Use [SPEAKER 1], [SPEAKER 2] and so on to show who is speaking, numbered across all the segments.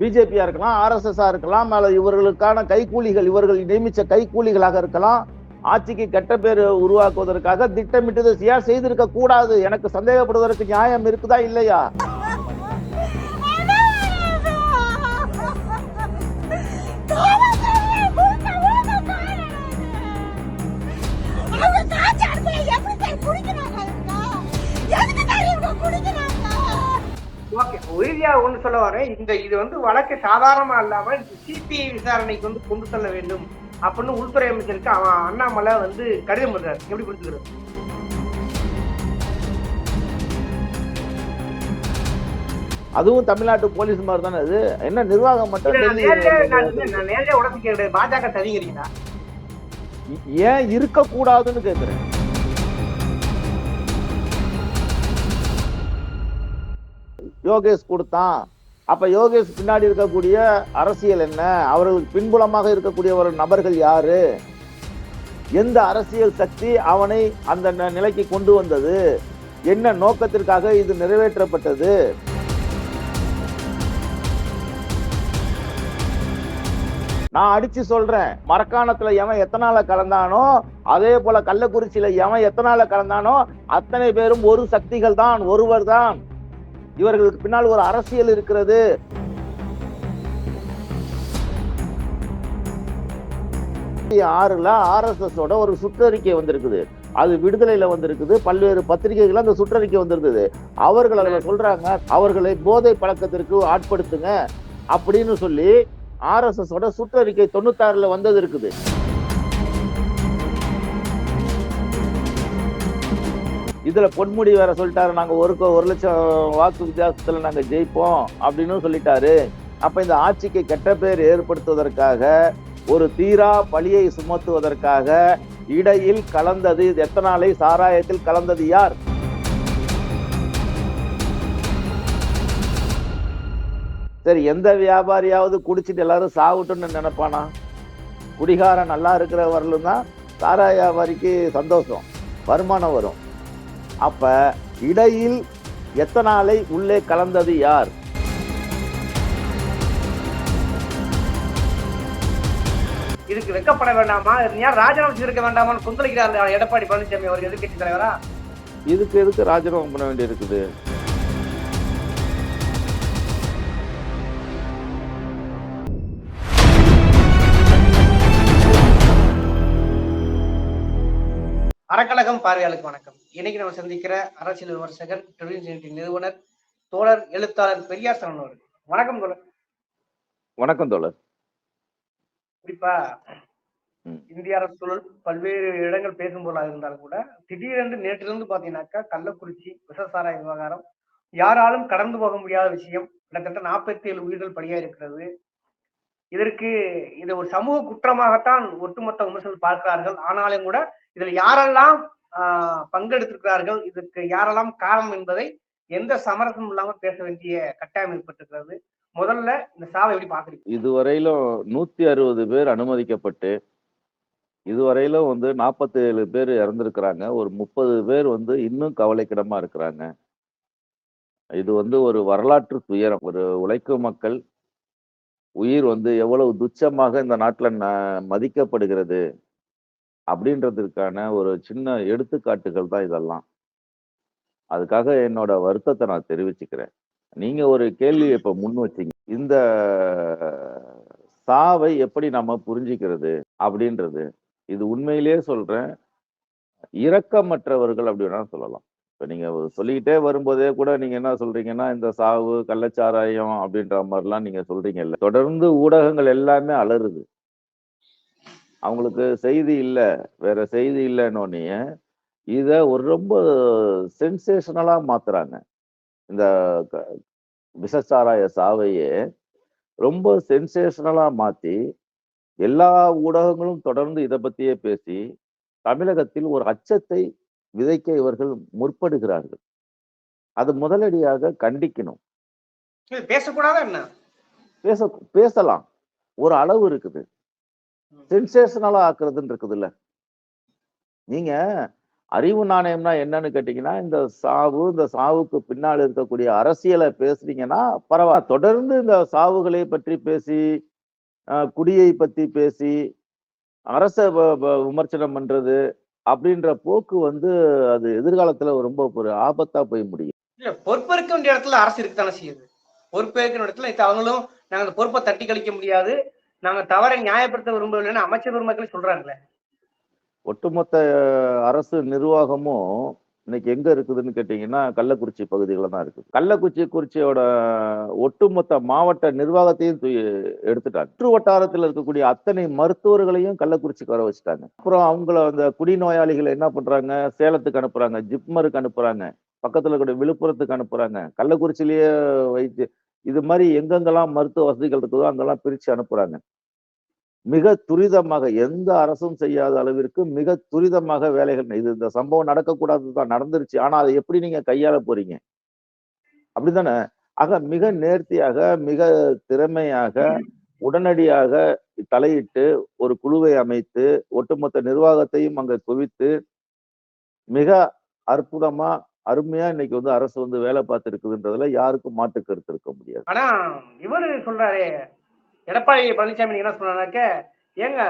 [SPEAKER 1] பிஜேபியா இருக்கலாம் ஆர்எஸ்எஸ்ஆ இருக்கலாம் அல்ல இவர்களுக்கான கைக்கூலிகள் இவர்கள் நியமிச்ச கைக்கூலிகளாக இருக்கலாம். ஆட்சிக்கு கெட்ட பேர் உருவாக்குவதற்காக திட்டமிட்டது செய்திருக்க கூடாது எனக்கு சந்தேகப்படுவதற்கு நியாயம் இருக்குதா இல்லையா?
[SPEAKER 2] ஓகே உறுதியா ஒண்ணு சொல்ல வரேன். இந்த இது வந்து வழக்கு சாதாரணமா இல்லாம சிபிஐ விசாரணைக்கு வந்து கொண்டு செல்ல வேண்டும் அப்படின்னு உள்துறை அமைச்சருக்கு அவன் அண்ணாமலை வந்து கடிதம் பண்றாரு எப்படி கொடுத்துக்கிறது
[SPEAKER 1] அதுவும் தமிழ்நாட்டு போலீஸ் மாதிரி தானே அது என்ன நிர்வாகம் மட்டும்
[SPEAKER 2] நான்
[SPEAKER 1] டெல்லி-
[SPEAKER 2] நேரடியா நான் இல்ல, நான் நேரடியா உடம்பு கேட்கிறேன் பாஜக தவிங்கிறீங்களா
[SPEAKER 1] ஏன் இருக்க கூடாதுன்னு யோகேஷ் கொடுத்தான். அப்ப யோகேஷ் பின்னாடி இருக்கக்கூடிய அரசியல் என்ன? அவர்களுக்கு பின்புலமாக இருக்கக்கூடிய ஒரு நபர்கள் யாரு? எந்த அரசியல் சக்தி அவனை அந்த ந- நிலைக்கு கொண்டு வந்தது? என்ன நோக்கத்திற்காக இது நிறைவேற்றப்பட்டது? நான் அடிச்சு சொல்றேன். மரக்காணத்துல எவன் எத்தனால கலந்தானோ அதே போல கள்ளக்குறிச்சியில எவன் எத்தனால கலந்தானோ அத்தனை பேரும் ஒரு சக்திகள் தான் ஒருவர் தான் இவர்களுக்கு பின்னால் ஒரு அரசியல் இருக்கிறது. ஆறுல ஆர்எஸ்எஸோட ஒரு சுற்றறிக்கை வந்திருக்குது. அது விடுதலையில வந்திருக்குது. பல்வேறு பத்திரிகைகள் அந்த சுற்றறிக்கை வந்திருக்குது அவர்கள் அதில் சொல்றாங்க அவர்களை போதை பழக்கத்திற்கு ஆட்படுத்துங்க அப்படின்னு சொல்லி ஆர்எஸ்எஸோட சுற்றறிக்கை தொண்ணூத்தாறுல வந்தது இருக்குது. இதில் பொன்முடி வேற சொல்லிட்டாரு நாங்கள் ஒரு கோ- ஒரு லட்சம் வாக்கு வித்தியாசத்தில் நாங்கள் ஜெயிப்போம் அப்படின்னு சொல்லிட்டாரு. அப்போ இந்த ஆட்சிக்கு கெட்ட பேர் ஏற்படுத்துவதற்காக ஒரு தீரா பழியை சுமத்துவதற்காக இடையில் கலந்தது இது எத்தனாலை சாராயத்தில் கலந்தது யார்? சரி எந்த வியாபாரியாவது குடிச்சிட்டு எல்லாரும் சாவுட்டுன்னு நினைப்பானா? குடிகாரன் நல்லா இருக்கிற தான் சாராய வியாபாரிக்கு சந்தோஷம் வருமானம் வரும். அப்ப இடையில் எத்தனாலை உள்ளே கலந்தது யார்?
[SPEAKER 2] இதுக்கு வெக்கப்பட வேண்டாமா? யார் ராஜினாமா செய்திருக்க வேண்டாமான்னு கொந்தளிக்கிறார் எடப்பாடி பழனிசாமி அவர் எதிர்க்கட்சி தலைவரா?
[SPEAKER 1] இதுக்கு எதுக்கு ராஜினாமா பண்ண வேண்டி இருக்குது
[SPEAKER 2] அறக்கழகம் பார்வையாளருக்கு வணக்கம். இன்னைக்கு நம்ம சந்திக்கிற அரசியல் விமர்சகர் நிறுவனர் தோழர் எழுத்தாளர் பெரியார் சரண் அவர்கள். வணக்கம் தோழர்.
[SPEAKER 1] வணக்கம் தோழர்.
[SPEAKER 2] குறிப்பா. இந்திய அரசுக்குள் பல்வேறு இடங்கள் பேசும் பொருளாக இருந்தாலும் கூட திடீரென்று நேற்றிலிருந்து பாத்தீங்கன்னாக்கா கள்ளக்குறிச்சி விசசாராய விவகாரம் யாராலும் கடந்து போக முடியாத விஷயம் கிட்டத்தட்ட நாற்பத்தி ஏழு உயிர்கள் பலியா இருக்கிறது. இதற்கு இது ஒரு சமூக குற்றமாகத்தான் ஒட்டுமொத்த விமர்சகர்கள் பார்க்கிறார்கள். ஆனாலும் கூட இதுல யாரெல்லாம் பங்கெடுத்திருக்கிறார்கள் இதற்கு யாரெல்லாம் காரணம் என்பதை எந்த சமரசமும் இல்லாம பேச வேண்டிய கட்டாயம் ஏற்பட்டிருக்கிறது. முதல்ல இந்த சாவை எப்படி பாக்குறீங்க
[SPEAKER 1] இதுவரையிலும் நூத்தி அறுபது பேர் அனுமதிக்கப்பட்டு இதுவரையிலும் வந்து நாற்பத்தி ஏழு பேர் இறந்திருக்கிறாங்க. ஒரு முப்பது பேர் வந்து இன்னும் கவலைக்கிடமா இருக்கிறாங்க. இது வந்து ஒரு வரலாற்று துயரம் ஒரு உழைக்கும் மக்கள் உயிர் வந்து எவ்வளவு துச்சமாக இந்த நாட்டில் ந- மதிக்கப்படுகிறது. அப்படின்றதுக்கான ஒரு சின்ன எடுத்துக்காட்டுகள் தான் இதெல்லாம். அதுக்காக என்னோட வருத்தத்தை நான் தெரிவிச்சுக்கிறேன். நீங்க ஒரு கேள்வி இப்ப முன் வச்சீங்க. இந்த சாவை எப்படி நம்ம புரிஞ்சுக்கிறது அப்படின்றது. இது உண்மையிலேயே சொல்றேன். இரக்கமற்றவர்கள் அப்படி வேணா சொல்லலாம். இப்ப நீங்க சொல்லிக்கிட்டே வரும்போதே கூட நீங்க என்ன சொல்றீங்கன்னா இந்த சாவு கள்ளச்சாராயம் அப்படின்ற மாதிரிலாம் நீங்க சொல்றீங்கல்ல. தொடர்ந்து ஊடகங்கள் எல்லாமே அலறுது. அவங்களுக்கு செய்தி இல்ல வேற செய்தி இல்லைன்னொன்னே இத ஒரு ரொம்ப சென்சேஷனலா மாத்துறாங்க. இந்த விஷச்சாராய சாவையே ரொம்ப சென்சேஷனலா மாத்தி எல்லா ஊடகங்களும் தொடர்ந்து இதை பத்தியே பேசி தமிழகத்தில் ஒரு அச்சத்தை விதைக்க இவர்கள் முற்படுகிறார்கள். அது முதலடியாக கண்டிக்கணும்.
[SPEAKER 2] பேசக்கூடாதா என்ன?
[SPEAKER 1] பேச பேசலாம். ஒரு அளவு இருக்குது. சென்சேஷனலா ஆக்குறதுன்னு இருக்குதுல்ல. நீங்க அறிவு நாணயம்னா என்னன்னு கேட்டீங்கன்னா இந்த சாவு இந்த சாவுக்கு பின்னால் இருக்கக்கூடிய அரசியலை பேசுறீங்கன்னா பரவாயில்ல தொடர்ந்து இந்த சாவுகளை பற்றி பேசி குடியை பத்தி பேசி அரச விமர்சனம் பண்றது அப்படின்ற போக்கு வந்து அது எதிர்காலத்துல ரொம்ப ஒரு ஆபத்தா போய் முடியும்.
[SPEAKER 2] இல்ல பொறுப்பேற்க வேண்டிய இடத்துல அரசு இருக்கத்தானே செய்யுது. பொறுப்பேற்கிற இடத்துல இப்ப அவங்களும் நாங்க அந்த பொறுப்பை தட்டி கழிக்க முடியாது. நாங்க தவறை நியாயப்படுத்த விரும்பவில்லைன்னு அமைச்சர் பெருமக்களே சொல்றாங்களே.
[SPEAKER 1] ஒட்டுமொத்த அரசு நிர்வாகமும் இன்னைக்கு எங்க இருக்குதுன்னு கேட்டீங்கன்னா கள்ளக்குறிச்சி பகுதிகளில் தான் இருக்குது கள்ளக்குறிச்சி குறிச்சியோட ஒட்டுமொத்த மாவட்ட நிர்வாகத்தையும் எடுத்துட்டாங்க. சுற்று வட்டாரத்தில் இருக்கக்கூடிய அத்தனை மருத்துவர்களையும் கள்ளக்குறிச்சிக்கு வர வச்சுட்டாங்க. அப்புறம் அவங்கள அந்த குடிநோயாளிகளை என்ன பண்றாங்க? சேலத்துக்கு அனுப்புறாங்க ஜிப்மருக்கு அனுப்புறாங்க பக்கத்துல இருக்கக்கூடிய விழுப்புரத்துக்கு அனுப்புறாங்க. கள்ளக்குறிச்சிலேயே வைத்து இது மாதிரி எங்கெங்கெல்லாம் மருத்துவ வசதிகள் இருக்குதோ அங்கெல்லாம் பிரிச்சு அனுப்புகிறாங்க மிக துரிதமாக எந்த அரசும் செய்யாத அளவிற்கு மிக துரிதமாக வேலைகள் இது இந்த சம்பவம் நடக்கக்கூடாது தான் நடந்துருச்சு. ஆனால் அதை எப்படி நீங்க கையாள போறீங்க? அப்படித்தானே? ஆக மிக நேர்த்தியாக மிக திறமையாக உடனடியாக தலையிட்டு ஒரு குழுவை அமைத்து ஒட்டுமொத்த நிர்வாகத்தையும் அங்க குவித்து மிக அற்புதமா அருமையா இன்னைக்கு வந்து அரசு வந்து வேலை பார்த்து இருக்குதுன்றதுல யாருக்கும் மாற்று கருத்து இருக்க முடியாது.
[SPEAKER 2] ஆனா இவரு சொல்றாரு எடப்பாடி பழனிசாமி என்ன சொன்னாக்க ஏங்க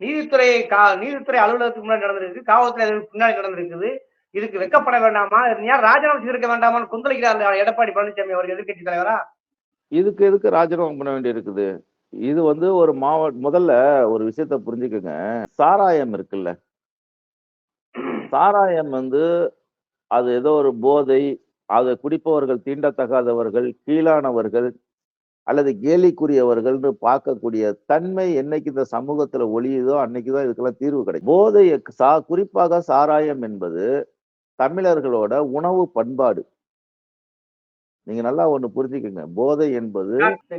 [SPEAKER 2] நீதித்துறை கா நீதித்துறை அலுவலகத்துக்கு முன்னாடி நடந்திருக்கு காவல்துறை பின்னாடி நடந்திருக்குது இதுக்கு வெக்கப்பட வேண்டாமா ஏன் ராஜினாமா செய்திருக்க வேண்டாமான்னு கொந்தளிக்கிறார் எடப்பாடி பழனிசாமி அவர் எதிர்க்கட்சி தலைவரா?
[SPEAKER 1] இதுக்கு எதுக்கு ராஜினாமா பண்ண வேண்டி இருக்குது இது வந்து ஒரு மாவட்ட முதல்ல ஒரு விஷயத்த புரிஞ்சுக்கோங்க. சாராயம் இருக்குல்ல. சாராயம் வந்து அது ஏதோ ஒரு போதை அதை குடிப்பவர்கள் தீண்டத்தகாதவர்கள் கீழானவர்கள் அல்லது கேலிக்குரியவர்கள்னு பார்க்கக்கூடிய தன்மை என்னைக்கு இந்த சமூகத்துல ஒளியுதோ அன்னைக்குதான் இதுக்கெல்லாம் தீர்வு கிடைக்கும். போதை சா குறிப்பாக சாராயம் என்பது தமிழர்களோட உணவு பண்பாடு. நீங்க நல்லா ஒண்ணு புரிஞ்சுக்கங்க. போதை என்பது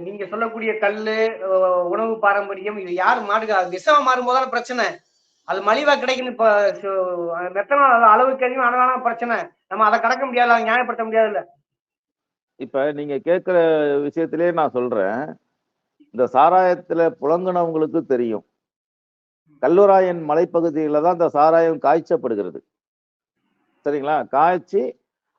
[SPEAKER 2] நீங்க சொல்லக்கூடிய கல்லு உணவு பாரம்பரியம் இது யார் மாடுகா விஷமா மாறும்போதான பிரச்சனை. அது மலிவா கிடைக்குன்னு இப்ப மெத்தனால் அளவுக்கு அதிகம் அளவான பிரச்சனை. நம்ம அதை கடக்க முடியாது அதை நியாயப்படுத்த முடியாதுல்ல.
[SPEAKER 1] இப்ப நீங்க கேட்கிற விஷயத்திலேயே நான் சொல்றேன் இந்த சாராயத்துல புழங்குனவங்களுக்கு தெரியும். கல்லுராயன் மலைப்பகுதியில தான் இந்த சாராயம் காய்ச்சப்படுகிறது. சரிங்களா? காய்ச்சி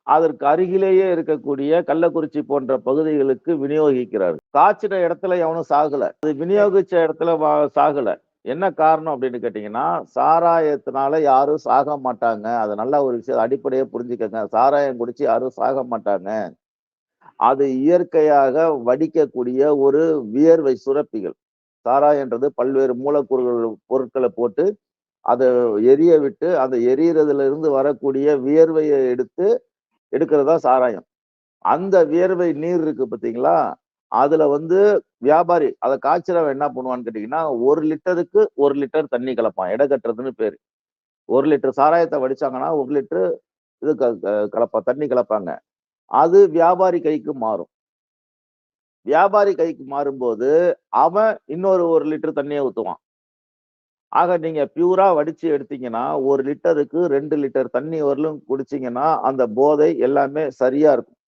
[SPEAKER 1] அதற்கு அருகிலேயே இருக்கக்கூடிய கள்ளக்குறிச்சி போன்ற பகுதிகளுக்கு விநியோகிக்கிறார் காய்ச்சின இடத்துல எவனும் சாகல. அது விநியோகிச்ச இடத்துல சாகல. என்ன காரணம் அப்படின்னு கேட்டிங்கன்னா சாராயத்தினால யாரும் சாக மாட்டாங்க. அது நல்ல ஒரு விஷயம். அடிப்படையே புரிஞ்சுக்கங்க. சாராயம் குடிச்சு யாரும் சாக மாட்டாங்க. அது இயற்கையாக வடிக்கக்கூடிய ஒரு வியர்வை சுரப்பிகள். சாராயன்றது பல்வேறு மூலக்கூறுகள் பொருட்களை போட்டு அதை எரிய விட்டு அந்த எரியறதுல இருந்து வரக்கூடிய வியர்வையை எடுத்து எடுக்கிறதா சாராயம். அந்த வியர்வை நீர் இருக்கு பார்த்தீங்களா? அதுல வந்து வியாபாரி அதை காய்ச்சறவன் என்ன பண்ணுவான்னு கேட்டீங்கன்னா ஒரு லிட்டருக்கு ஒரு லிட்டர் தண்ணி கலப்பான் எடை கட்டுறதுன்னு பேரு. ஒரு லிட்டர் சாராயத்தை வடிச்சாங்கன்னா ஒரு லிட்டரு இது க- க- கலப்பா தண்ணி கலப்பாங்க. அது வியாபாரி கைக்கு மாறும். வியாபாரி கைக்கு மாறும்போது அவன் இன்னொரு ஒரு லிட்டர் தண்ணியை ஊற்றுவான் ஆக நீங்க பியூரா வடிச்சு எடுத்தீங்கன்னா ஒரு லிட்டருக்கு ரெண்டு லிட்டர் தண்ணி வரலும் குடிச்சீங்கன்னா அந்த போதை எல்லாமே சரியா இருக்கும்.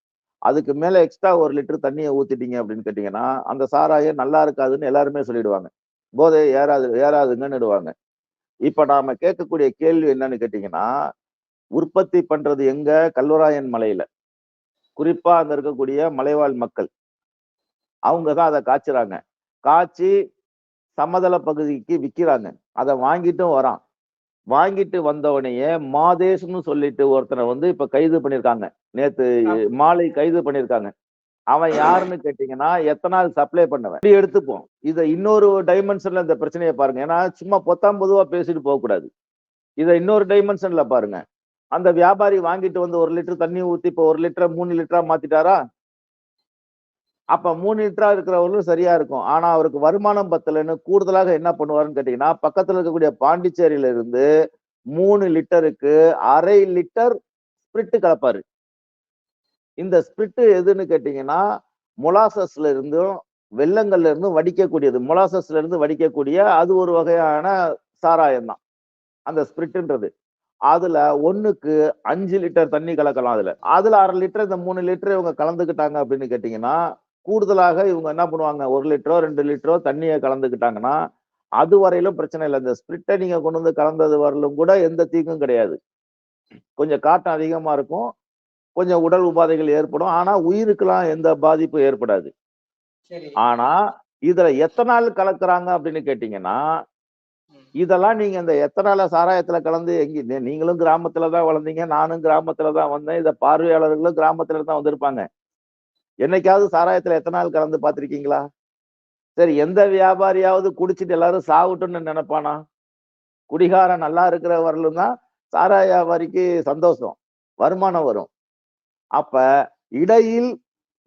[SPEAKER 1] அதுக்கு மேலே எக்ஸ்ட்ரா ஒரு லிட்டர் தண்ணியை ஊற்றிட்டீங்க அப்படின்னு கேட்டிங்கன்னா அந்த சாராயம் நல்லா இருக்காதுன்னு எல்லாருமே சொல்லிடுவாங்க. போதை ஏறாது ஏறாதுங்கன்னுடுவாங்க. இப்போ நாம் கேட்கக்கூடிய கேள்வி என்னன்னு கேட்டிங்கன்னா உற்பத்தி பண்ணுறது எங்கே? கல்வராயன் மலையில். குறிப்பாக அங்கே இருக்கக்கூடிய மலைவாழ் மக்கள். அவங்க தான் அதை காய்ச்சுறாங்க. காய்ச்சி சமதள பகுதிக்கு விற்கிறாங்க அதை வாங்கிட்டும் வரான். வாங்கிட்டு வந்தவனையே மாதேஷ்னு சொல்லிட்டு ஒருத்தனை வந்து இப்ப கைது பண்ணிருக்காங்க நேத்து மாலை கைது பண்ணிருக்காங்க அவன் யாருன்னு கேட்டீங்கன்னா எத்தனால் சப்ளை பண்ணவன்? இப்படி எடுத்துப்போம். இதை இன்னொரு டைமென்ஷன்ல இந்த பிரச்சனையை பாருங்க. ஏன்னா சும்மா பொத்தாம் பொதுவா பேசிட்டு போக கூடாது. இதை இன்னொரு டைமென்ஷன்ல பாருங்க. அந்த வியாபாரி வாங்கிட்டு வந்து ஒரு லிட்டர் தண்ணி ஊத்தி இப்போ ஒரு லிட்டர் மூணு லிட்டரா மாத்திட்டாரா? அப்ப மூணு லிட்டரா இருக்கிறவர்களும் சரியா இருக்கும். ஆனா அவருக்கு வருமானம் பத்தலைன்னு கூடுதலாக என்ன பண்ணுவாருன்னு கேட்டீங்கன்னா பக்கத்துல இருக்கக்கூடிய பாண்டிச்சேரியில இருந்து மூணு லிட்டருக்கு அரை லிட்டர் ஸ்பிரிட் கலப்பாரு. இந்த ஸ்பிரிட் எதுன்னு கேட்டீங்கன்னா மொலாசஸ்ல இருந்தும் வெள்ளங்கள்ல இருந்தும் வடிக்கக்கூடியது. மொலாசஸ்ல இருந்து வடிக்கக்கூடிய அது ஒரு வகையான சாராயம் தான். அந்த ஸ்பிரிட்ன்றது அதுல ஒண்ணுக்கு அஞ்சு லிட்டர் தண்ணி கலக்கலாம் அதுல. அதுல அரை லிட்டர் இந்த மூணு லிட்டர் இவங்க கலந்துக்கிட்டாங்க அப்படின்னு கேட்டீங்கன்னா கூடுதலாக இவங்க என்ன பண்ணுவாங்க ஒரு லிட்டரோ ரெண்டு லிட்டரோ தண்ணியை கலந்துக்கிட்டாங்கன்னா அது வரையிலும் பிரச்சனை இல்லை. இந்த ஸ்பிரிட்டை நீங்க கொண்டு வந்து கலந்தது வரலும் கூட எந்த தீங்கும் கிடையாது. கொஞ்சம் காட்டம் அதிகமா இருக்கும். கொஞ்சம் உடல் உபாதைகள் ஏற்படும். ஆனா உயிருக்கெல்லாம் எந்த பாதிப்பும் ஏற்படாது. ஆனா இதுல எத்தனால் கலக்குறாங்க அப்படின்னு கேட்டீங்கன்னா. இதெல்லாம் நீங்க இந்த எத்தனால சாராயத்துல கலந்து எங்க நீங்களும் கிராமத்துல தான் வளர்ந்தீங்க நானும் கிராமத்துல தான் வந்தேன். இத பார்வையாளர்களும் கிராமத்துல தான் வந்திருப்பாங்க. என்னைக்காவது சாராயத்துல எத்தனால் கலந்து பார்த்திருக்கீங்களா? சரி எந்த வியாபாரியாவது குடிச்சிட்டு எல்லாரும் சாவுட்டுன்னு நினைப்பானா? குடிகாரன் நல்லா இருக்கிற வரலும் தான் சாராய வியாபாரிக்கு சந்தோஷம் வருமானம் வரும். அப்ப இடையில்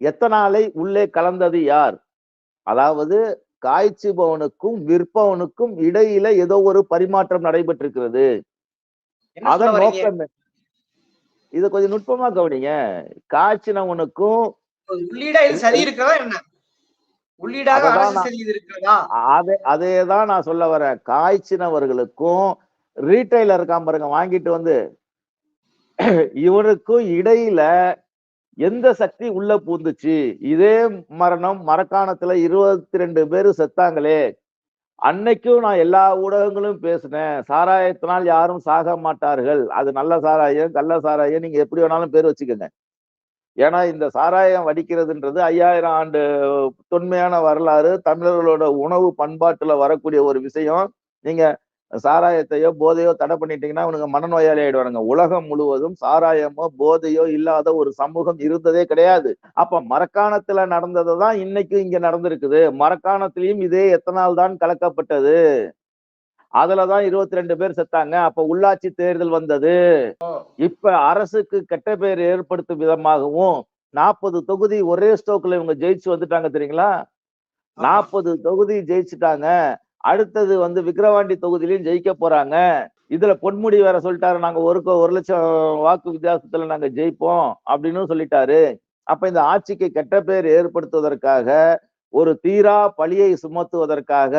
[SPEAKER 1] எத்தனாலை உள்ளே கலந்தது யார்? அதாவது காய்ச்சுபவனுக்கும் விற்பவனுக்கும் இடையில ஏதோ ஒரு பரிமாற்றம் நடைபெற்றிருக்கிறது. அதன் நோக்கம்? இது கொஞ்சம் நுட்பமா கவனிங்க. காய்ச்சினவனுக்கும்
[SPEAKER 2] உள்ளீடா இது சரி இருக்கிறதா என்ன? உள்ளீடாக
[SPEAKER 1] அததான்
[SPEAKER 2] அரசு
[SPEAKER 1] நான்
[SPEAKER 2] சரி இது இருக்கிறதா?
[SPEAKER 1] அதே அதே தான் நான் சொல்ல வரேன் காய்ச்சினவர்களுக்கும் ரீட்டைலர் இருக்கான் பாருங்க வாங்கிட்டு வந்து இவனுக்கும் இடையில எந்த சக்தி உள்ள பூந்துச்சு? இதே மரணம் மரக்காணத்துல இருபத்தி ரெண்டு பேரு செத்தாங்களே. அன்னைக்கும் நான் எல்லா ஊடகங்களும் பேசினேன். சாராயத்தினால் யாரும் சாக மாட்டார்கள். அது நல்ல சாராயம் கள்ள சாராயம் நீங்க எப்படி வேணாலும் பேர் வச்சுக்கோங்க. ஏன்னா இந்த சாராயம் வடிக்கிறதுன்றது ஐயாயிரம் ஆண்டு தொன்மையான வரலாறு தமிழர்களோட உணவு பண்பாட்டுல வரக்கூடிய ஒரு விஷயம். நீங்க சாராயத்தையோ போதையோ தடை பண்ணிட்டீங்கன்னா இவனுங்க மனநோயாளி ஆயிடுவானுங்க. உலகம் முழுவதும் சாராயமோ போதையோ இல்லாத ஒரு சமூகம் இருந்ததே கிடையாது. அப்ப மரக்காணத்துல நடந்தது தான் இன்னைக்கும் இங்க நடந்திருக்குது. மரக்காணத்திலையும் இதே எத்தனால் தான் கலக்கப்பட்டது? அதுலதான் இருபத்தி ரெண்டு பேர் செத்தாங்க. அப்ப உள்ளாட்சி தேர்தல் வந்தது. இப்ப அரசுக்கு கெட்ட பெயர் ஏற்படுத்தும் விதமாகவும் நாற்பது தொகுதி ஒரே ஸ்டோக்ல இவங்க ஜெயிச்சு வந்துட்டாங்க தெரியுங்களா? நாற்பது தொகுதி ஜெயிச்சுட்டாங்க. அடுத்தது வந்து விக்கிரவாண்டி தொகுதியிலையும் ஜெயிக்க போறாங்க. இதுல பொன்முடி வேற சொல்லிட்டாரு நாங்க ஒரு ஒரு லட்சம் வாக்கு வித்தியாசத்துல நாங்க ஜெயிப்போம் அப்படின்னு சொல்லிட்டாரு. அப்ப இந்த ஆட்சிக்கு கெட்ட பேர் ஏற்படுத்துவதற்காக ஒரு தீரா பழியை சுமத்துவதற்காக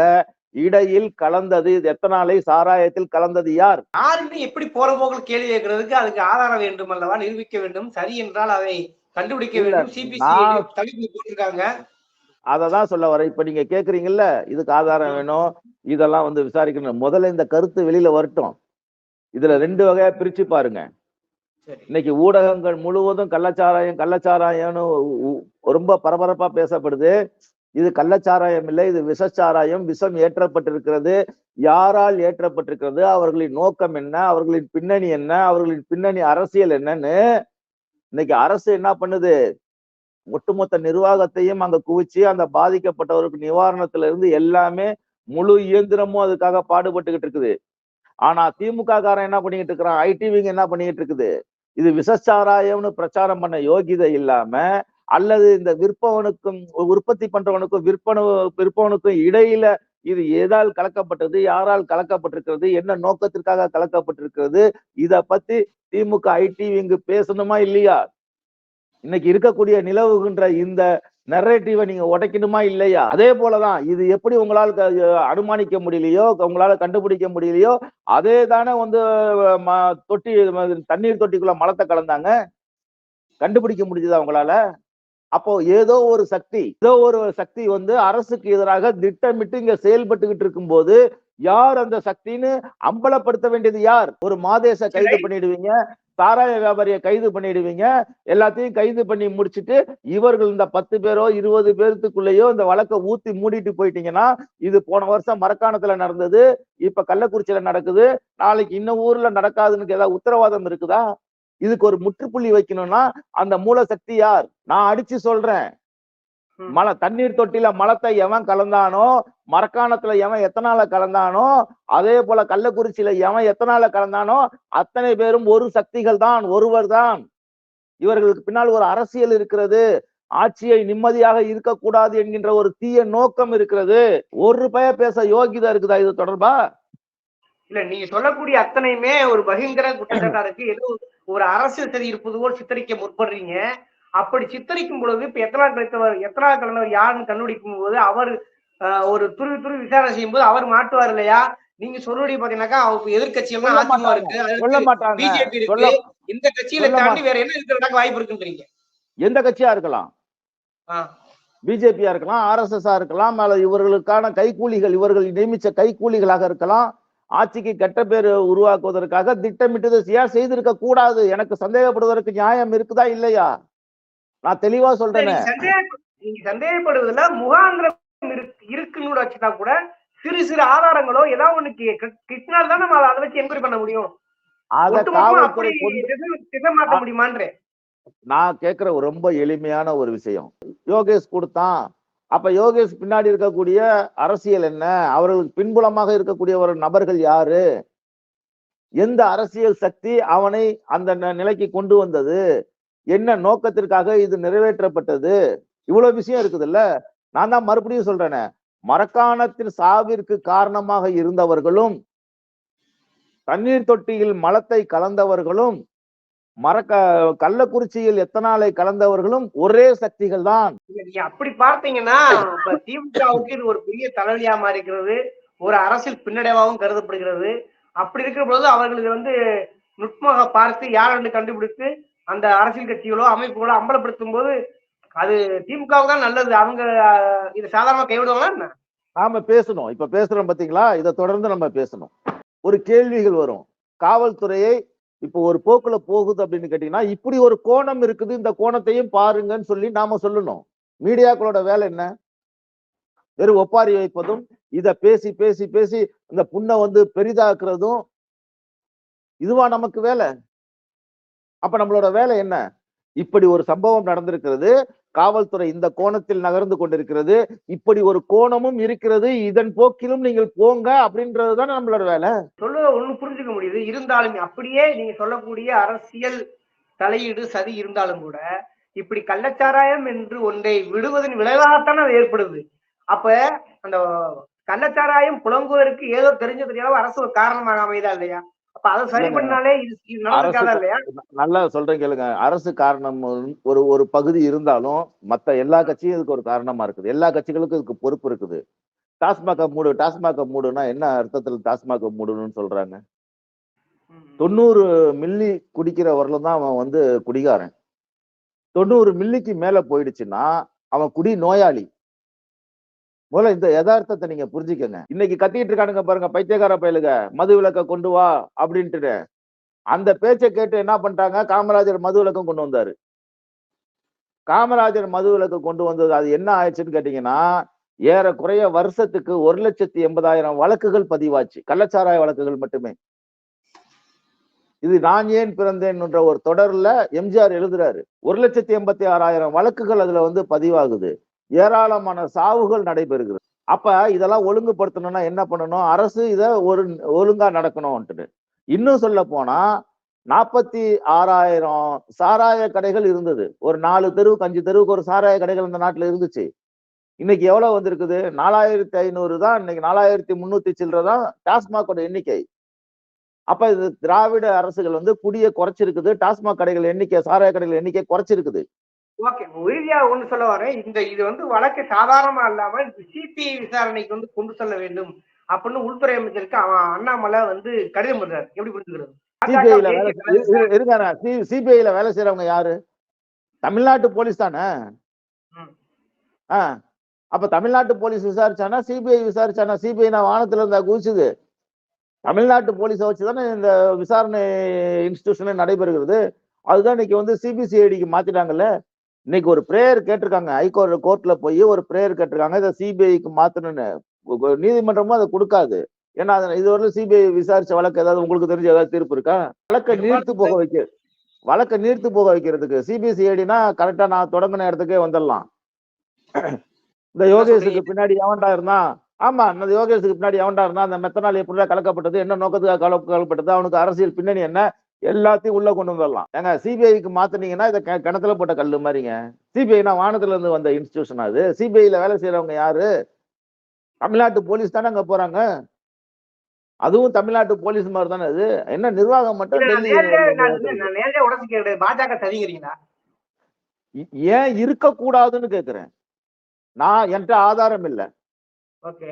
[SPEAKER 1] இடையில் கலந்தது. எத்தனாலை சாராயத்தில் கலந்தது யார்?
[SPEAKER 2] யாருன்னு எப்படி போற போக்கில் கேள்வி கேட்கறதுக்கு அதுக்கு ஆதாரம் வேண்டும் அல்லவா? நிரூபிக்க வேண்டும். சரி என்றால் அதை கண்டுபிடிக்க வேண்டும். சிபிசி
[SPEAKER 1] நான்-
[SPEAKER 2] தடுப்பு போட்டிருக்காங்க.
[SPEAKER 1] அததான் சொல்ல வரேன். இப்ப நீங்க கேக்குறீங்கல்ல இதுக்கு ஆதாரம் வேணும். இதெல்லாம் வந்து விசாரிக்கணும். முதல்ல இந்த கருத்து வெளியில வரட்டும். இதுல ரெண்டு வகையா பிரிச்சு பாருங்க. இன்னைக்கு ஊடகங்கள் முழுவதும் கள்ளச்சாராயம் கள்ளச்சாராயம்னு ரொம்ப பரபரப்பா பேசப்படுது. இது கள்ளச்சாராயம் இல்லை இது விஷச்சாராயம் விஷம் ஏற்றப்பட்டிருக்கிறது. யாரால் ஏற்றப்பட்டிருக்கிறது? அவர்களின் நோக்கம் என்ன? அவர்களின் பின்னணி என்ன? அவர்களின் பின்னணி அரசியல் என்னன்னு இன்னைக்கு அரசு என்ன பண்ணுது? ஒட்டுமொத்த நிர்வாகத்தையும் அங்க குவிச்சு அந்த பாதிக்கப்பட்டவருக்கு நிவாரணத்துல இருந்து எல்லாமே முழு இயந்திரமும் அதுக்காக பாடுபட்டுக்கிட்டு இருக்குது. ஆனா திமுக காரன் என்ன பண்ணிக்கிட்டு இருக்கிறான்? ஐடிவிங்க என்ன பண்ணிக்கிட்டு இருக்குது? இது விஷச்சாராயம்னு பிரச்சாரம் பண்ண யோகிதை இல்லாம அல்லது இந்த விற்பவனுக்கும் உற்பத்தி பண்றவனுக்கும் விற்பன விற்பவனுக்கும் இடையில இது எதால் கலக்கப்பட்டது யாரால் கலக்கப்பட்டிருக்கிறது என்ன நோக்கத்திற்காக கலக்கப்பட்டிருக்கிறது இத பத்தி திமுக ஐடி இங்கு பேசணுமா இல்லையா? இன்னைக்கு இருக்கக்கூடிய நிலவுகின்ற இந்த நெரேட்டிவை நீங்க உடைக்கணுமா இல்லையா? அதே போலதான் இது எப்படி உங்களால் அனுமானிக்க முடியலையோ உங்களால கண்டுபிடிக்க முடியலையோ அதே தானே வந்து ம- தொட்டி தண்ணீர் தொட்டிக்குள்ள மலத்தை கலந்தாங்க. கண்டுபிடிக்க முடிஞ்சதா உங்களால? அப்போ ஏதோ ஒரு சக்தி ஏதோ ஒரு சக்தி வந்து அரசுக்கு எதிராக திட்டமிட்டு இங்க செயல்பட்டுக்கிட்டு இருக்கும்போது யார் அந்த சக்தின்னு அம்பலப்படுத்த வேண்டியது யார் ஒரு மாதேச கைது. பண்ணிடுவீங்க சாராய வியாபாரியை கைது பண்ணிடுவீங்க எல்லாத்தையும் கைது பண்ணி முடிச்சிட்டு இவர்கள் இந்த பத்து பேரோ இருபது பேர்த்துக்குள்ளேயோ இந்த வழக்கை ஊத்தி மூடிட்டு போயிட்டீங்கன்னா இது போன வருஷம் மரக்காணத்துல நடந்தது இப்ப கள்ளக்குறிச்சியில நடக்குது நாளைக்கு இன்னும் ஊர்ல நடக்காதுன்னு ஏதாவது உத்தரவாதம் இருக்குதா இதுக்கு ஒரு முற்றுப்புள்ளி வைக்கணும்னா அந்த மூல சக்தி யார்? நான் அடிச்சு சொல்றேன். மலை தண்ணீர் தொட்டில மலத்தை எவன் கலந்தானோ மரக்காணத்துல எவன் எத்தனால கலந்தானோ அதே போல கள்ளக்குறிச்சியில எவன் எத்தனால கலந்தானோ அத்தனை பேரும் ஒரு சக்திகள் தான் ஒருவர் தான். இவர்களுக்கு பின்னால் ஒரு அரசியல் இருக்கிறது. ஆட்சியை நிம்மதியாக இருக்கக்கூடாது என்கின்ற ஒரு தீய நோக்கம் இருக்கிறது. ஒரு பய பேச யோகிதா இருக்குதா இது தொடர்பா?
[SPEAKER 2] இல்ல நீங்க சொல்லக்கூடிய அத்தனையுமே ஒரு பகிங்கர குற்றச்சாட்டா இருக்கு. ஒரு அரசியல் சரி இருப்பது போல் சித்தரிக்க முற்படுறீங்க. அப்படி சித்தரிக்கும் பொழுது இப்ப எத்தனா கழித்தவர் எத்தனா கலந்தவர் யாருன்னு கண்டுபிடிக்கும் போது அவர் ஒரு துருவி துருவி விசாரணை செய்யும் போது அவர் மாட்டுவார் இல்லையா? நீங்க சொல்றபடி பாத்தீங்கன்னாக்கா அவருக்கு எதிர்கட்சியெல்லாம் அதிமுக. இருக்கு. பிஜேபி இருக்கு. இந்த கட்சியில தாண்டி வேற என்ன இருக்கிறதுக்கு வாய்ப்பு இருக்குன்றீங்க?
[SPEAKER 1] எந்த கட்சியா இருக்கலாம்? பிஜேபியா இருக்கலாம் ஆர்எஸ்எஸ்ஆ இருக்கலாம் அல்லது இவர்களுக்கான கைக்கூலிகள் இவர்கள் நியமிச்ச கைக்கூலிகளாக இருக்கலாம். ஆட்சிக்கு கெட்ட பேர் உருவாக்குவதற்காக திட்டமிட்டு ஏன் செய்திருக்க கூடாது. எனக்கு சந்தேகப்படுவதற்கு நியாயம் இருக்குதா இல்லையா? நான் தெளிவா சொல்றேனே.
[SPEAKER 2] நீங்க சந்தேக- நீங்க சந்தேகப்படுவதில்ல முகாந்திரம் இருக்கு- இருக்குன்னு கூட வச்சுட்டா கூட சிறு சிறு ஆதாரங்களோ ஏதாவது ஒண்ணு கிட்டினால் தான் நம்ம அதை வச்சு என்கொயரி பண்ண முடியும். முடியுமான்றேன்.
[SPEAKER 1] நான் கேட்கிற ஒரு ரொம்ப எளிமையான ஒரு விஷயம். யோகேஷ் கொடுத்தான். அப்ப யோகேஷ் பின்னாடி இருக்கக்கூடிய அரசியல் என்ன? அவர்களுக்கு பின்புலமாக இருக்கக்கூடிய ஒரு நபர்கள் யாரு? எந்த அரசியல் சக்தி அவனை அந்த ந- நிலைக்கு கொண்டு வந்தது? என்ன நோக்கத்திற்காக இது நிறைவேற்றப்பட்டது? இவ்வளவு விஷயம் இருக்குதுல்ல? நான் தான் மறுபடியும் சொல்றேனே. மரக்காணத்தின் சாவிற்கு காரணமாக இருந்தவர்களும் தண்ணீர் தொட்டியில் மலத்தை கலந்தவர்களும் மரக்க கள்ளக்குறிச்சியில் எத்தனாலை கலந்தவர்களும் ஒரே சக்திகள் தான்.
[SPEAKER 2] அப்படி பார்த்தீங்கன்னா திமுகவுக்கு இது ஒரு பெரிய தலைவலியா மாறி இருக்கிறது ஒரு அரசியல் பின்னடைவாகவும் கருதப்படுகிறது. அப்படி இருக்கிற பொழுது அவர்களுக்கு வந்து நுட்பமாக பார்த்து யார் என்று கண்டுபிடித்து அந்த அரசியல் கட்சிகளோ அமைப்புகளோ அம்பலப்படுத்தும் போது அது திமுகவுக்கு தான் நல்லது. அவங்க இதை சாதாரணமா கைவிடுவாங்களா என்ன?
[SPEAKER 1] நாம பேசணும். இப்ப பேசுறோம் பாத்தீங்களா? இதை தொடர்ந்து நம்ம பேசணும். ஒரு கேள்விகள் வரும். காவல்துறையை இப்போ ஒரு போக்குல போகுது அப்படின்னு கேட்டீங்கன்னா இப்படி ஒரு கோணம் இருக்குது இந்த கோணத்தையும் பாருங்கன்னு சொல்லி நாம சொல்லணும். மீடியாக்களோட வேலை என்ன? வெறும் ஒப்பாரி வைப்பதும் இத பேசி பேசி பேசி இந்த புண்ணை வந்து பெரிதாக்குறதும் இதுவா நமக்கு வேலை? அப்ப நம்மளோட வேலை என்ன? இப்படி ஒரு சம்பவம் நடந்திருக்கிறது. காவல்துறை இந்த கோணத்தில் நகர்ந்து கொண்டிருக்கிறது. இப்படி ஒரு கோணமும் இருக்கிறது. இதன் போக்கிலும் நீங்கள் போங்க அப்படின்றதுதான் நம்மளோட வேலை.
[SPEAKER 2] சொல்ல ஒண்ணு புரிஞ்சுக்க முடியுது. இருந்தாலும் அப்படியே நீங்க சொல்லக்கூடிய அரசியல் தலையீடு சதி இருந்தாலும் கூட இப்படி கள்ளச்சாராயம் என்று ஒன்றை விடுவதன் விளைவாகத்தான் அது ஏற்படுது. அப்ப அந்த கள்ளச்சாராயம் புலங்குவதற்கு ஏதோ தெரிஞ்ச தெரியாம அரசு ஒரு காரணமாக அமைதா இல்லையா?
[SPEAKER 1] நல்லா சொல்றேன் கேளுங்க. அரசு காரணம் ஒரு ஒரு பகுதி இருந்தாலும் மத்த எல்லா கட்சியும் இதுக்கு ஒரு காரணமா இருக்குது. எல்லா கட்சிகளுக்கும் இதுக்கு பொறுப்பு இருக்குது. டாஸ்மாக மூடு டாஸ்மாக மூடுனா என்ன அர்த்தத்துல டாஸ்மாக மூடணும்னு சொல்றாங்க. தொண்ணூறு மில்லி குடிக்கிற வரலும் தான் அவன் வந்து குடிகாரன். தொண்ணூறு மில்லிக்கு மேல போயிடுச்சுன்னா அவன் குடி நோயாளி. முதல்ல இந்த யதார்த்தத்தை நீங்க புரிஞ்சுக்கங்க. இன்னைக்கு கத்திட்டு இருக்கானுங்க பாருங்க பைத்தியக்கார பயலுக. மது விளக்க கொண்டு வா அப்படின்ட்டு அந்த பேச்சை கேட்டு என்ன பண்ணிட்டாங்க? காமராஜர் மது விலக்கம் கொண்டு வந்தாரு. காமராஜர் மது விலக்கு கொண்டு வந்தது அது என்ன ஆயிடுச்சுன்னு கேட்டீங்கன்னா ஏறக்குறைய வருஷத்துக்கு ஒரு லட்சத்தி எண்பதாயிரம் வழக்குகள் பதிவாச்சு. கள்ளச்சாராய வழக்குகள் மட்டுமே. இது நான் ஏன் பிறந்தேன் என்ற ஒரு தொடர்ல எம்ஜிஆர் எழுதுறாரு. ஒரு லட்சத்தி எண்பத்தி ஆறாயிரம் வழக்குகள் அதுல வந்து பதிவாகுது. ஏராளமான சாவுகள் நடைபெறுகிறது. அப்ப இதெல்லாம் ஒழுங்குபடுத்தணும்னா என்ன பண்ணணும்? அரசு இதை ஒரு ஒழுங்கா நடக்கணும்ட்டு இன்னும் சொல்ல போனா நாற்பத்தி ஆறாயிரம் சாராய கடைகள் இருந்தது. ஒரு நாலு தெருவுக்கு அஞ்சு தெருவுக்கு ஒரு சாராய கடைகள் இந்த நாட்டில் இருந்துச்சு. இன்னைக்கு எவ்வளவு வந்திருக்குது? நாலாயிரத்தி ஐநூறு தான். இன்னைக்கு நாலாயிரத்தி முன்னூத்தி சில்லற தான் டாஸ்மாகோட எண்ணிக்கை. அப்ப இது திராவிட அரசுகள் வந்து குடியை குறைச்சிருக்குது. டாஸ்மாக் கடைகள் எண்ணிக்கை சாராய கடைகள் எண்ணிக்கை குறைச்சிருக்குது.
[SPEAKER 2] ஓகே உறுதியா ஒண்ணு சொல்ல வரேன். இந்த இது வந்து வழக்கு சாதாரணமா இல்லாம சிபிஐ விசாரணைக்கு வந்து கொண்டு செல்ல வேண்டும் அப்படின்னு உள்துறை அமைச்சருக்கு அவன் அண்ணாமலை வந்து கடிதம் பண்றாரு எப்படி புரிஞ்சுக்கிறது?
[SPEAKER 1] சிபிஐல வேலை இரு- இரு- இருங்க சிபிஐல வேலை செய்யறவங்க யாரு? தமிழ்நாட்டு போலீஸ் தானே?
[SPEAKER 2] ம்.
[SPEAKER 1] ஆ. அப்ப தமிழ்நாட்டு போலீஸ் விசாரிச்சானா சிபிஐ விசாரிச்சானா? சிபிஐ நான் வானத்துல இருந்தா குதிச்சுது. தமிழ்நாட்டு போலீஸை வச்சு தானே இந்த விசாரணை இன்ஸ்டிடியூஷனே நடைபெறுகிறது. அதுதான் இன்னைக்கு வந்து சிபிசிஐடிக்கு மாத்திட்டாங்கல்ல? இன்னைக்கு ஒரு பிரேயர் கேட்டிருக்காங்க. ஹைகோர்ட் கோர்ட்ல போய் ஒரு பிரேயர் கேட்டிருக்காங்க. இதை சிபிஐக்கு மாத்தணும்னு. நீதிமன்றமும் அதை கொடுக்காது. ஏன்னா அது இதுவரையிலும் சிபிஐ விசாரிச்ச வழக்கு ஏதாவது உங்களுக்கு தெரிஞ்ச ஏதாவது தீர்ப்பு இருக்கா? வழக்கை நீர்த்து போக வைக்க வழக்கை நீர்த்து போக வைக்கிறதுக்கு சிபிசிஐடினா கரெக்டா நான் தொடங்கின இடத்துக்கே வந்துடலாம். இந்த யோகேஷுக்கு பின்னாடி எவன்டா இருந்தான் ஆமா இந்த யோகேஷுக்கு பின்னாடி எவன்டா இருந்தான் அந்த மெத்தனால் எப்படிதான் கலக்கப்பட்டது என்ன நோக்கத்துக்காக கல கலக்கப்பட்டது அவனுக்கு அரசியல் பின்னணி என்ன எல்லாத்தையும் உள்ள கொண்டு வந்துடலாம். ஏங்க சிபிஐக்கு மாத்துனீங்கன்னா இதை கிணத்துல போட்ட கல்லு மாதிரிங்க. சிபிஐனா வானத்துல இருந்து வந்த இன்ஸ்டிடியூஷன் அது. சிபிஐல வேலை செய்யறவங்க யாரு? தமிழ்நாட்டு போலீஸ் தானே அங்க போறாங்க. அதுவும் தமிழ்நாட்டு போலீஸ் மாதிரி தானே அது. என்ன நிர்வாகம் மட்டும் டெல்லி
[SPEAKER 2] பாஜக சதிங்கிறீங்களா
[SPEAKER 1] இ- ஏன் இருக்கக்கூடாதுன்னு கேக்குறேன். நான் என்கிட்ட ஆதாரம் இல்ல.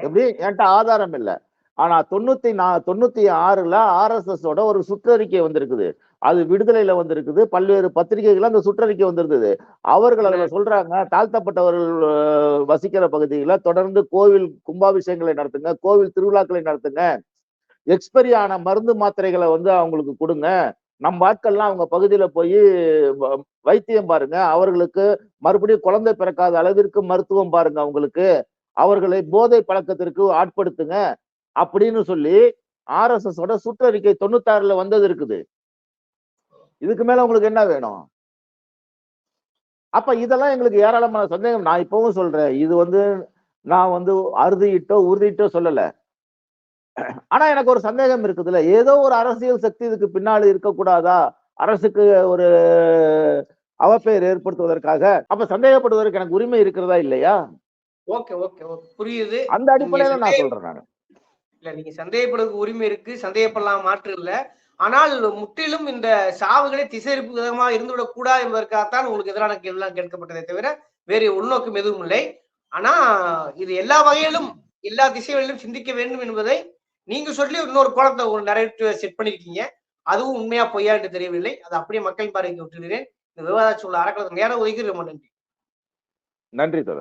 [SPEAKER 1] எப்படி? என்கிட்ட ஆதாரம் இல்ல. ஆனா தொண்ணூத்தி நா தொண்ணூத்தி ஆறுல ஆர்எஸ்எஸ் ஓட ஒரு சுற்றறிக்கை வந்திருக்குது. அது விடுதலையில வந்திருக்குது. பல்வேறு பத்திரிகைகள் அந்த சுற்றறிக்கை வந்திருந்தது. அவர்கள் அதுல சொல்றாங்க தாழ்த்தப்பட்டவர்கள் வசிக்கிற பகுதியில தொடர்ந்து கோவில் கும்பாபிஷேகங்களை நடத்துங்க கோவில் திருவிழாக்களை நடத்துங்க. எக்ஸ்பைரி ஆன மருந்து மாத்திரைகளை வந்து அவங்களுக்கு கொடுங்க. நம்ம ஆட்கள்லாம் அவங்க பகுதியில போய் வைத்தியம் பாருங்க. அவர்களுக்கு மறுபடியும் குழந்தை பிறக்காத அளவிற்கு மருத்துவம் பாருங்க அவங்களுக்கு. அவர்களை போதை பழக்கத்திற்கு ஆட்படுத்துங்க. அப்படின்னு சொல்லி ஆர்எஸ்எஸ் ஓட சுற்றறிக்கை தொண்ணூத்தாறுல வந்தது இருக்குது. இதுக்கு மேல உங்களுக்கு என்ன வேணும்? அப்ப இதெல்லாம் எங்களுக்கு ஏராளமான சந்தேகம். நான் இப்பவும் சொல்றேன். இது வந்து நான் வந்து அறுதியிட்டோ உறுதியிட்டோ சொல்லல. ஆனா எனக்கு ஒரு சந்தேகம் இருக்குதுல்ல. ஏதோ ஒரு அரசியல் சக்தி இதுக்கு பின்னாடி இருக்கக்கூடாதா? அரசுக்கு ஒரு அவப்பெயர் ஏற்படுத்துவதற்காக. அப்ப சந்தேகப்படுவதற்கு எனக்கு உரிமை இருக்கிறதா இல்லையா?
[SPEAKER 2] ஓகே ஓகே புரியுது.
[SPEAKER 1] அந்த அடிப்படையில நான் சொல்றேன் நான்.
[SPEAKER 2] இல்ல நீங்க சந்தேகப்படுறதுக்கு உரிமை இருக்கு சந்தேகப்படலாம் மாற்று இல்ல. ஆனால் முற்றிலும் இந்த சாவுகளை திசைப்பு விதமாக இருந்துவிடக் கூடாது என்பதற்காகத்தான் உங்களுக்கு எதிரான கேள்விலாம் கேட்கப்பட்டதே தவிர வேறு உள்நோக்கம் எதுவும் இல்லை. ஆனா இது எல்லா வகையிலும் எல்லா திசைகளிலும் சிந்திக்க வேண்டும் என்பதை நீங்க சொல்லி இன்னொரு கோலத்தை ஒரு நிறைய செட் பண்ணிருக்கீங்க. அதுவும் உண்மையா பொய்யா என்று தெரியவில்லை. அது அப்படியே மக்கள் பார்வைக்கு விட்டுகிறேன் இந்த விவாதாச்சு உள்ள அறக்கலத்தை நேரம் ஒதுக்கி ரொம்ப நன்றி
[SPEAKER 1] நன்றி தொடர்